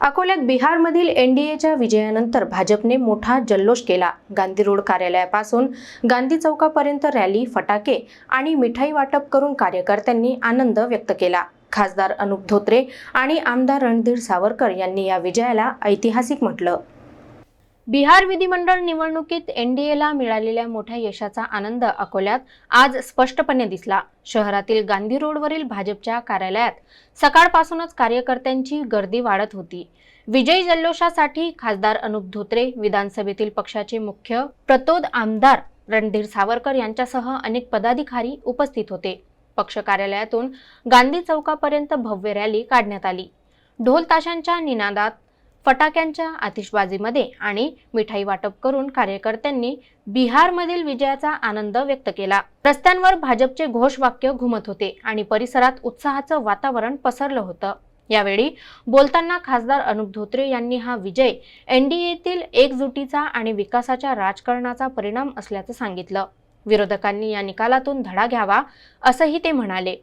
अकोल्यात बिहारमधील एनडीएच्या विजयानंतर भाजपने मोठा जल्लोष केला. गांधी रोड कार्यालयापासून गांधी चौकापर्यंत रॅली फटाके आणि मिठाई वाटप करून कार्यकर्त्यांनी आनंद व्यक्त केला. खासदार अनुप धोत्रे आणि आमदार रणधीर सावरकर यांनी या विजयाला ऐतिहासिक म्हटलं. बिहार विधिमंडळ निवडणुकीत एनडीएला मिळालेल्या मोठ्या यशाचा आनंद अकोल्यात आज स्पष्टपणे दिसला. शहरातील गांधी रोडवरील भाजपच्या कार्यालयात सकाळपासूनच कार्यकर्त्यांची गर्दी वाढत होती. विजयी जल्लोषासाठी खासदार अनुप धोत्रे विधानसभेतील पक्षाचे मुख्य प्रतोद आमदार रणधीर सावरकर यांच्यासह अनेक पदाधिकारी उपस्थित होते. पक्ष कार्यालयातून गांधी चौकापर्यंत भव्य रॅली काढण्यात आली. ढोल ताशांच्या निनादात फटाक्यांच्या आतिषबाजीमध्ये आणि मिठाई वाटप करून कार्यकर्त्यांनी बिहारमधील विजयाचा आनंद व्यक्त केला. रस्त्यांवर भाजपचे घोषवाक्य घुमत होते आणि परिसरात उत्साहाचं वातावरण पसरलं होतं. यावेळी बोलताना खासदार अनुप धोत्रे यांनी हा विजय एनडीएतील एकजुटीचा आणि विकासाच्या राजकारणाचा परिणाम असल्याचं सांगितलं. विरोधकांनी या निकालातून धडा घ्यावा असंही ते म्हणाले.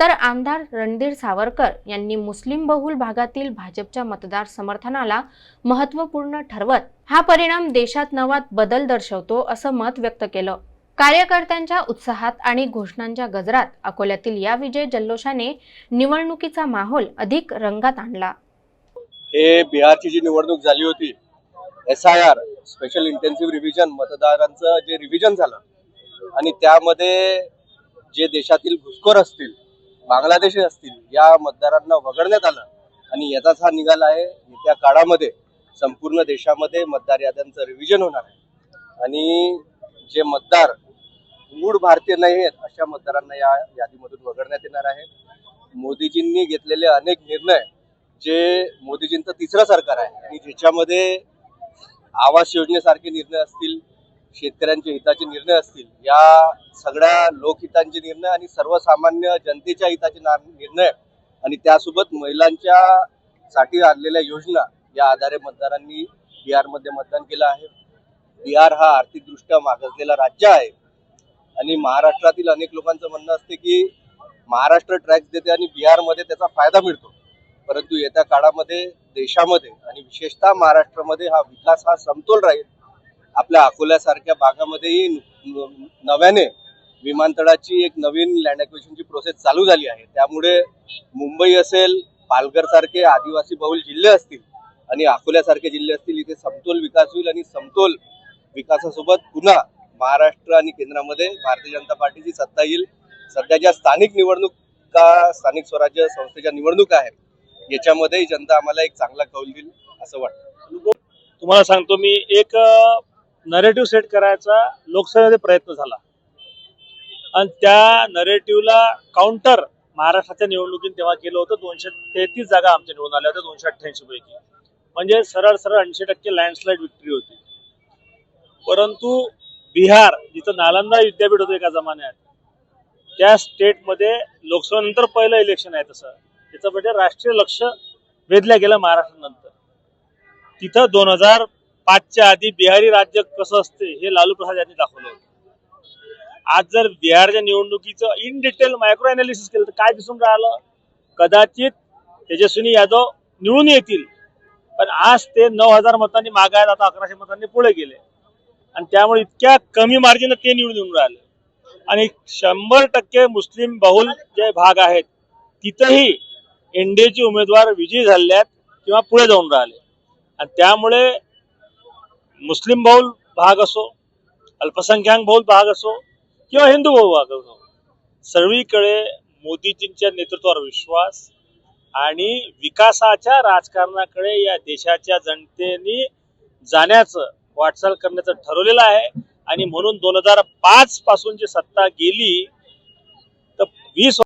तर आमदार रणधीर सावरकर यांनी मुस्लिम बहुल भागातील भाजपच्या मतदार समर्थनाला महत्त्वपूर्ण ठरवत हा परिणाम देशात नवात बदल दर्शवतो असं मत व्यक्त केलं. कार्यकर्त्यांच्या उत्साहात आणि घोषणांच्या गजरात अकोल्यातील या विजय जल्लोषाने निवडणुकीचा माहोल अधिक रंगात आणला. हे बिहारची जी निवडणूक झाली होती S I R special intensive revision मतदारांचं जे रिव्हिजन झालं आणि त्यामध्ये जे देशातील घुसखोर असतील बांगलादेशी असतील या मतदारांना वगळण्यात आलं आणि याचाच हा निकाल आहे. येत्या काळामध्ये संपूर्ण देशामध्ये मतदार याद्यांचं रिव्हिजन होणार आहे. आणि जे मतदार मूळ भारतीय नाही आहेत अशा मतदारांना या यादीमधून वगळण्यात येणार आहे. मोदीजींनी घेतलेले अनेक निर्णय जे मोदीजींचं तिसरं सरकार आहे. आणि ज्याच्यामध्ये आवास योजनेसारखे निर्णय असतील शेतकऱ्यांच्या हिताचे निर्णय असतील या सगळ्या लोकहितांचे निर्णय आणि सर्वसामान्य जनतेच्या हिताचे ना- निर्णय आणि त्यासोबत महिलांच्या साठी आणलेल्या योजना या आधारे मतदारांनी बिहारमध्ये मतदान केलं आहे. बिहार हा आर्थिकदृष्ट्या मागासलेला राज्य आहे आणि महाराष्ट्रातील अनेक लोकांचं म्हणणं असते की महाराष्ट्र ट्रॅक्स देते आणि बिहारमध्ये त्याचा फायदा मिळतो. परंतु येत्या काळामध्ये देशामध्ये आणि विशेषतः महाराष्ट्रामध्ये हा विकास हा समतोल राहील आपल्या अकोल्यासारख्या भागामध्येही न- नव्याने विमानतळाची एक नवीन लँड ॲक्विजिशनची प्रोसेस चालू झाली आहे. त्यामुळे मुंबई असेल पालघरसारखे आदिवासी बहुल जिल्हे असतील आणि अकोल्यासारखे जिल्हे असतील इथे समतोल विकास होईल आणि समतोल विकासासोबत पुन्हा महाराष्ट्र आणि केंद्रामध्ये भारतीय जनता पार्टीची सत्ता येईल. सध्याच्या स्थानिक निवडणुका स्थानिक स्वराज्य संस्थेच्या निवडणुका आहेत याच्यामध्ये जनता आम्हाला एक चांगला कौल देईल असं वाटतं. तुम्हाला सांगतो मी एक नरेटिव्ह सेट करायचा लोकसभेमध्ये प्रयत्न झाला. आणि त्या नरेटिव्हला काउंटर महाराष्ट्राच्या निवडणुकीत तेव्हा केलं होतं दोनशे तेहतीस जागा आमच्या निवडून आल्या होत्या दोनशे अठ्ठ्याऐंशी पैकी. म्हणजे सरळ सरळ ऐंशी टक्के लँडस्लाईड विक्ट्री होती. परंतु बिहार जिथं नालंदा विद्यापीठ होतं एका जमान्यात त्या स्टेटमध्ये लोकसभेनंतर पहिलं इलेक्शन आहे तसं. त्याचं म्हणजे राष्ट्रीय लक्ष वेधल्या गेलं महाराष्ट्रानंतर. तिथं दोन हजार पाचच्या आधी बिहारी राज्य कसं असते हे लालू प्रसाद यांनी दाखवलं होतं. आज जर बिहारच्या निवडणुकीचं इन डिटेल मायक्रो अनालिसिस केलं तर काय दिसून राहिलं? कदाचित तेजस्विनी यादव निवडून येतील. पण आज ते नऊ हजार मतांनी मागे आहेत आता अकराशे मतांनी पुढे गेले. आणि त्यामुळे इतक्या कमी मार्जिन ते निवडून येऊन राहिले. आणि शंभर टक्के मुस्लिम बहुल जे भाग आहेत तिथंही एनडीएचे उमेदवार विजयी झाले आहेत किंवा पुढे जाऊन राहिले. आणि त्यामुळे मुस्लिम बहुल भाग असो अल्पसंख्याक बहुल भाग असो किंवा हिंदू बहुल भाग असो सर्वीकडे मोदीजींच्या नेतृत्वावर विश्वास आणि विकासाच्या राजकारणाकडे या देशाच्या जनतेने जाण्याचं वाटचाल करण्याचं ठरवलेलं आहे. आणि म्हणून दोन हजार पाच पासून जी सत्ता गेली तर वीस